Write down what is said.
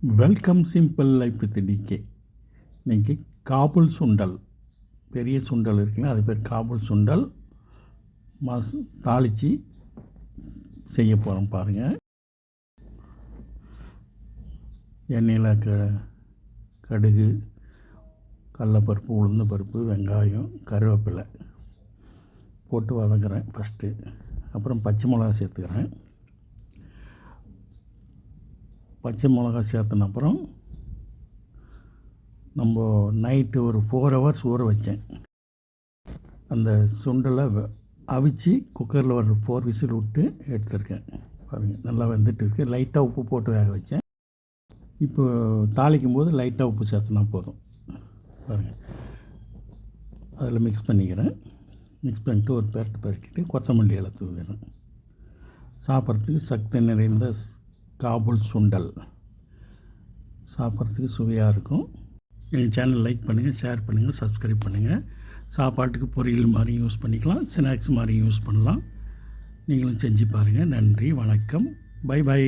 Welcome simple life with DK இன்றைக்கி Kabul சுண்டல். பெரிய சுண்டல் இருக்குல்ல அது பேர் காபுல் சுண்டல். மஸ் தாளித்து செய்ய போகிறோம் பாருங்கள் எண்ணெயில் க கடுகு கடலப்பருப்பு உளுந்து பருப்பு வெங்காயம் கருவேப்பிலை போட்டு வதங்குறேன் ஃபஸ்ட்டு அப்புறம் பச்சை மிளகா சேர்த்துக்கிறேன். பச்சை மிளகா சேர்த்தன அப்புறம் நம்ம நைட்டு ஒரு ஃபோர் ஹவர்ஸ் ஊற வச்சேன். அந்த சுண்டலை அவிச்சு குக்கரில் ஒரு ஃபோர் விசில் விட்டு எடுத்திருக்கேன். பாருங்கள் நல்லா வெந்துட்டு இருக்கு. லைட்டாக உப்பு போட்டு வேக வச்சேன். இப்போ தாளிக்கும் போது லைட்டாக உப்பு சேர்த்துனா போதும். பாருங்கள் அதில் மிக்ஸ் பண்ணிக்கிறேன். மிக்ஸ் பண்ணிட்டு ஒரு பெரட்டு பெரட்டிட்டு கொத்தமல்லி இலை தூவிடுறேன். சாப்பிட்றதுக்கு சக்தி நிறைந்த காபுல் சுண்டல். சாப்பிட்றதுக்கு சுவையாக இருக்கும். எங்கள் சேனல் லைக் பண்ணுங்கள் ஷேர் பண்ணுங்கள் சப்ஸ்கிரைப் பண்ணுங்கள் சாப்பாட்டுக்கு பொரியல் மாதிரி யூஸ் பண்ணிக்கலாம் ஸ்நாக்ஸ் மாதிரி யூஸ் பண்ணலாம். நீங்களும் செஞ்சு பாருங்கள் நன்றி வணக்கம். Bye bye.